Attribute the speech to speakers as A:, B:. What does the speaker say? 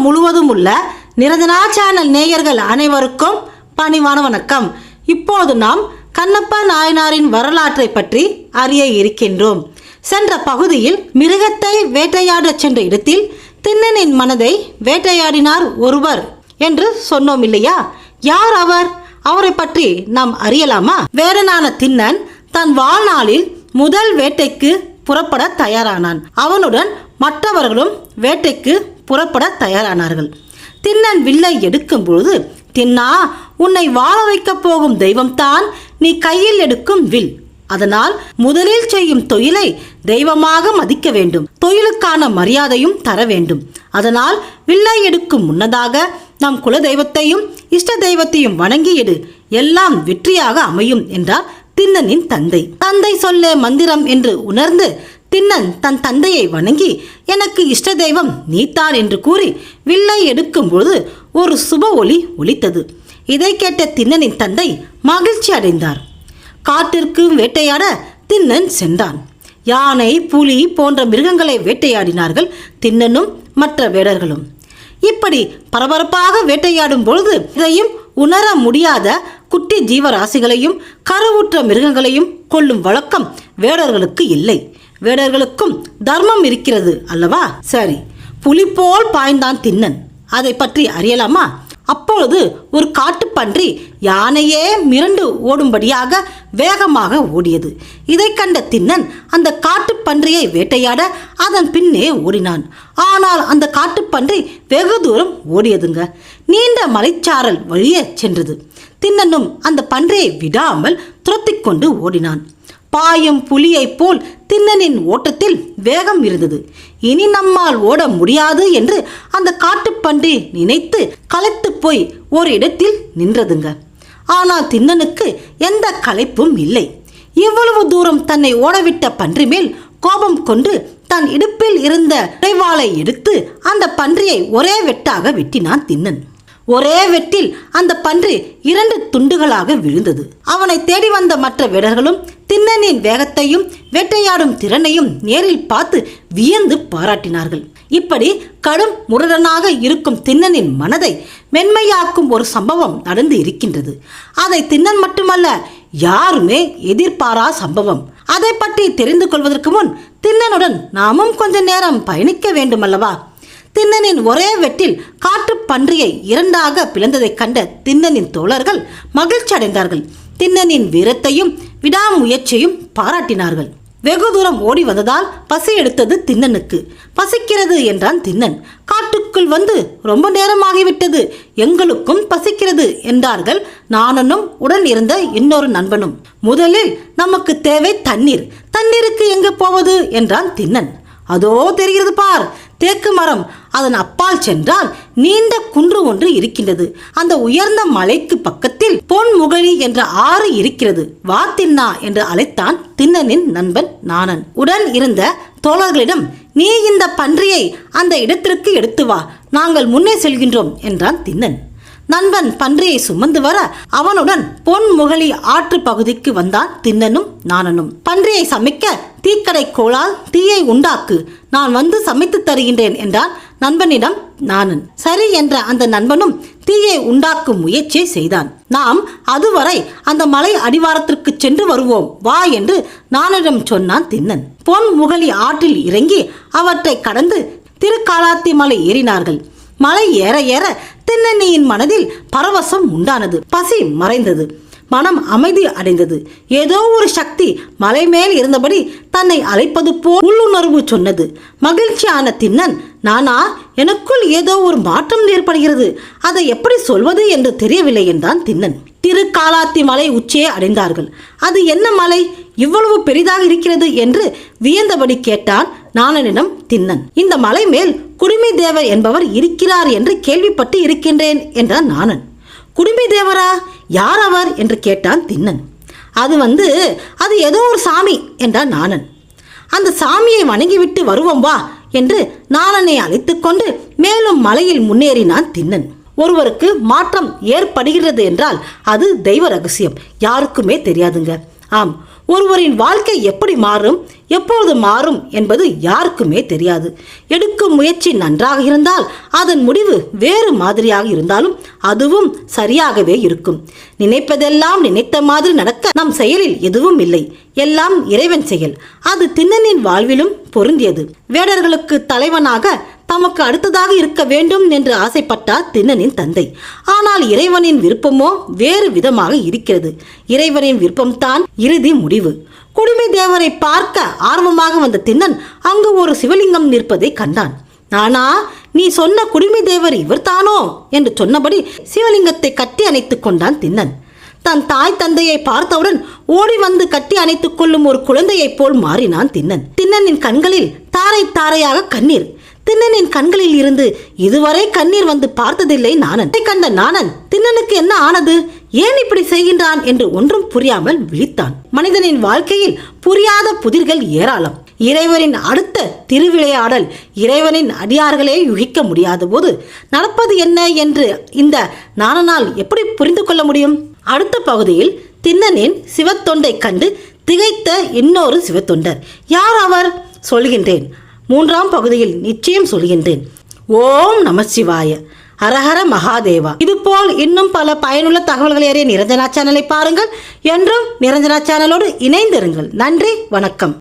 A: உலகம் முழுவதும் உள்ள நிரஞ்சனா சேனல் நேயர்கள் அனைவருக்கும் பணிவான வணக்கம். இப்போது நாம் கண்ணப்ப நாயனாரின் வரலாற்றை பற்றி அறிய இருக்கின்றோம். சென்ற பகுதியில் மிருகத்தை வேட்டையாடச் சென்ற இடத்தில் திண்ணனின் மனதை வேட்டையாடினார் ஒருவர் என்று சொன்னோம் இல்லையா? யார் அவர்? அவரை பற்றி நாம் அறியலாமா? வேடனான திண்ணன் தன் வாழ்நாளில் முதல் வேட்டைக்கு புறப்பட தயாரானான். அவனுடன் மற்றவர்களும் வேட்டைக்கு புறப்பட தயாரானார்கள். தின்னன் வில்லை எடுக்கும் பொழுது தின்னா உன்னை வாழ வைக்கப் போகும் தெய்வம்தான் நீ கையில் எடுக்கும் வில். அதனால் முதலில் செய்யும் தொழிலை தெய்வமாக மதிக்க வேண்டும். தொழிலுக்கான மரியாதையும் தர வேண்டும். அதனால் வில்லை எடுக்கும் முன்னதாக நம் குல தெய்வத்தையும் இஷ்ட தெய்வத்தையும் வணங்கி எடு. எல்லாம் வெற்றியாக அமையும் என்றார் திண்ணனின் தந்தை. தந்தை சொல்ல மந்திரம் என்று உணர்ந்து திண்ணன் தன் தந்தையை வணங்கி எனக்கு இஷ்ட தெய்வம் நீத்தான் என்று கூறி வில்லை எடுக்கும்போது ஒரு சுப ஒளி ஒலித்தது. இதை கேட்ட திண்ணனின் தந்தை மகிழ்ச்சி அடைந்தார். காட்டிற்கு வேட்டையாட திண்ணன் சென்றான். யானை புலி போன்ற மிருகங்களை வேட்டையாடினார்கள் திண்ணனும் மற்ற வேடர்களும். இப்படி பரபரப்பாக வேட்டையாடும் பொழுது இதையும் உணர முடியாத குட்டி ஜீவராசிகளையும் கருவுற்ற மிருகங்களையும் கொல்லும் வழக்கம் வேடர்களுக்கு இல்லை. வேடர்களுக்கும் தர்மம் இருக்கிறது அல்லவா? சரி புலி போல் பாய்ந்தான் தின்னன். அதை பற்றி அறியலாமா? அப்பொழுது ஒரு காட்டுப்பன்றி யானையே மிரண்டு ஓடும்படியாக வேகமாக ஓடியது. இதை கண்ட திண்ணன் அந்த காட்டுப்பன்றியை வேட்டையாட அதன் பின்னே ஓடினான். ஆனால் அந்த காட்டுப்பன்றி வெகு தூரம் ஓடியதுங்க. நீண்ட மலைச்சாரல் வழியே சென்றது. தின்னனும் அந்த பன்றியை விடாமல் துரத்தி கொண்டு ஓடினான். பாயும் புலியைப் போல் திண்ணனின் ஓட்டத்தில் வேகம் இருந்தது. இனி நம்மால் ஓட முடியாது என்று அந்த காட்டுப்பன்றி நினைத்து களைத்து போய் ஒரு இடத்தில் நின்றதுங்க. ஆனால் திண்ணனுக்கு எந்த களைப்பும் இல்லை. இவ்வளவு தூரம் தன்னை ஓடவிட்ட பன்றி மேல் கோபம் கொண்டு தன் இடுப்பில் இருந்த உடைவாளை எடுத்து அந்த பன்றியை ஒரே வெட்டாக வெட்டினான் திண்ணன் ஒரே வெட்டில் அந்த பன்றி இரண்டு துண்டுகளாக விழுந்தது. அவனை தேடி வந்த மற்ற வீரர்களும் தின்னனின் வேகத்தையும் வேட்டையாடும் திறனையும் நேரில் பார்த்து வியந்து பாராட்டினார்கள். இப்படி கடும் முரடனாக இருக்கும் தின்னனின் மனதை மென்மையாக்கும் ஒரு சம்பவம் நடந்து இருக்கின்றது. அதை திண்ணன் மட்டுமல்ல யாருமே எதிர்பாரா சம்பவம். அதை பற்றி தெரிந்து கொள்வதற்கு முன் தின்னனுடன் நாமும் கொஞ்ச நேரம் பயணிக்க வேண்டுமல்லவா? தின்னனின் ஒரே வெட்டில் காற்று பன்றியை இரண்டாக பிளந்ததைக் கண்ட திண்ணனின் தோழர்கள் மகிழ்ச்சி அடைந்தார்கள் தின்னனின் வீரத்தையும் விடாமுயற்சியும் பாராட்டினார்கள். வெகு தூரம் ஓடி வந்ததால் பசி எடுத்தது திண்ணனுக்கு பசிக்கிறது என்றான் திண்ணன் காட்டுக்குள் வந்து ரொம்ப நேரமாகிவிட்டது. எங்களுக்கும் பசிக்கிறது என்றார்கள் நானனும் உடன் இருந்த இன்னொரு நண்பனும். முதலில் நமக்கு தேவை தண்ணீர். தண்ணீருக்கு எங்கு போவது? என்றான் திண்ணன் அதோ தெரிகிறது பார். தேக்கு மரம். அதன் அப்பால் சென்றால் நீண்ட குன்று ஒன்று இருக்கின்றது. அந்த உயர்ந்த மலைக்கு பக்கத்தில் பொன்முகழி என்ற ஆறு இருக்கிறது. வா தின்னா என்று அழைத்தான் திண்ணனின் நண்பன் நாணன். உடன் இருந்த தோழர்களிடம் நீ இந்த பன்றியை அந்த இடத்திற்கு எடுத்து வா. நாங்கள் முன்னே செல்கின்றோம் என்றான் தின்னன். நண்பன் பன்றியை சுமந்து வர அவனுடன் பொன்முகலி ஆற்று பகுதிக்கு வந்தான் தின்னனும் நாணனும். பன்றியை சமைக்க தீக்கடை கோளால் தீயை உண்டாக்கு. நான் வந்து சமைத்து தருகின்றேன் என்றான் நண்பனிடம் நானன். சரி என்ற அந்த நண்பனும் தீயை உண்டாக்கும் முயற்சியை செய்தான். நாம் அதுவரை அந்த மலை அடிவாரத்திற்கு சென்று வருவோம். வா என்று நானிடம் சொன்னான் திண்ணன் பொன் முகலி ஆற்றில் இறங்கி அவற்றை கடந்து திருக்காலாத்தி மலை ஏறினார்கள். மலை ஏற ஏற திண்ணனியின் மனதில் பரவசம் உண்டானது. பசி மறைந்தது. மனம் அமைதி அடைந்தது. ஏதோ ஒரு சக்தி மலை மேல் இருந்தபடி தன்னை அழைப்பது போல் உள்ளுணர்வு சொன்னது. மகிழ்ச்சியான திண்ணன் நானா எனக்குள் ஏதோ ஒரு மாற்றம் ஏற்படுகிறது. அதை எப்படி சொல்வது என்று தெரியவில்லை என்றான் தின்னன். திருக்காலாத்தி மலை உச்சியை அடைந்தார்கள். அது என்ன மலை? இவ்வளவு பெரிதாக இருக்கிறது என்று வியந்தபடி கேட்டான் நாணனிடம் தின்னன். இந்த மலை மேல் குடிமை தேவர் என்பவர் இருக்கிறார் என்று கேள்விப்பட்டு இருக்கின்றேன் என்றான் நாணன். குடுமி தேவரா? யார் அவர்? என்று கேட்டான் திண்ணன் அது வந்து அது ஏதோ ஒரு சாமி என்றான் நாணன். அந்த சாமியை வணங்கிவிட்டு வருவோம் வா என்று நாணனை அழைத்து கொண்டு மேலும் மலையில் முன்னேறினான் திண்ணன் ஒருவருக்கு மாற்றம் ஏற்படுகிறது என்றால் அது தெய்வ ரகசியம். யாருக்குமே தெரியாதுங்க. ஆம் ஒருவரின் வாழ்க்கை எப்படி மாறும் எப்பொழுது மாறும் என்பது யாருக்குமே தெரியாது. எடுக்கும் முயற்சி நன்றாக இருந்தால் அதன் முடிவு வேறு மாதிரியாக இருந்தாலும் அதுவும் சரியாகவே இருக்கும். நினைப்பதெல்லாம் நினைத்த மாதிரி நடக்க நம் செயலில் எதுவும் இல்லை. எல்லாம் இறைவன் செயல். அது திண்ணனின் வாழ்விலும் பொருந்தியது. வேடர்களுக்கு தலைவனாக தமக்கு அடுத்ததாக இருக்க வேண்டும் என்று ஆசைப்பட்டார் திண்ணனின் தந்தை. ஆனால் இறைவனின் விருப்பமோ வேறு விதமாக இருக்கிறது. இறைவனின் விருப்பம்தான் இறுதி முடிவு. குடிமை தேவரை பார்க்க ஆர்வமாக வந்த திண்ணன் அங்கு ஒரு சிவலிங்கம் நிற்பதை கண்டான். நானா நீ சொன்ன குடிமை தேவர் இவர்தானோ? என்று சொன்னபடி சிவலிங்கத்தை கட்டி அணைத்துக் கொண்டான் தின்னன். தன் தாய் தந்தையை பார்த்தவுடன் ஓடி வந்து கட்டி அணைத்துக் கொள்ளும் ஒரு குழந்தையைப் போல் மாறினான் தின்னன். தின்னனின் கண்களில் தாரை தாரையாக கண்ணீர். தின்னனின் கண்களில் இருந்து இதுவரை கண்ணீர் வந்து பார்த்ததில்லை நாணன் கண்ட நாணன் தின்னனுக்கு என்ன ஆனது? ஏன் இப்படி செய்கின்றான்? என்று ஒன்றும் புரியாமல் விழித்தான். மனிதனின் வாழ்க்கையில் புரியாத புதிர்கள் ஏராளம். இறைவனின் அடுத்த திருவிளையாடல் இறைவனின் அடியார்களே யுகிக்க முடியாத போது நடப்பது என்ன என்று இந்த நாணனால் எப்படி புரிந்து கொள்ள முடியும்? அடுத்த பகுதியில் திண்ணனின் சிவத்தொண்டை கண்டு திகைத்த இன்னொரு சிவத்தொண்டர். யார் அவர்? சொல்கின்றேன். மூன்றாம் பகுதியில் நிச்சயம் சொல்கின்றேன். ஓம் நமசிவாய ஹரஹர மகாதேவா. இதுபோல் இன்னும் பல பயனுள்ள தகவல்களை அறிய நிரஞ்சனா சேனலை பாருங்கள். என்றும் நிரஞ்சனா சேனலோடு இணைந்திருங்கள். நன்றி வணக்கம்.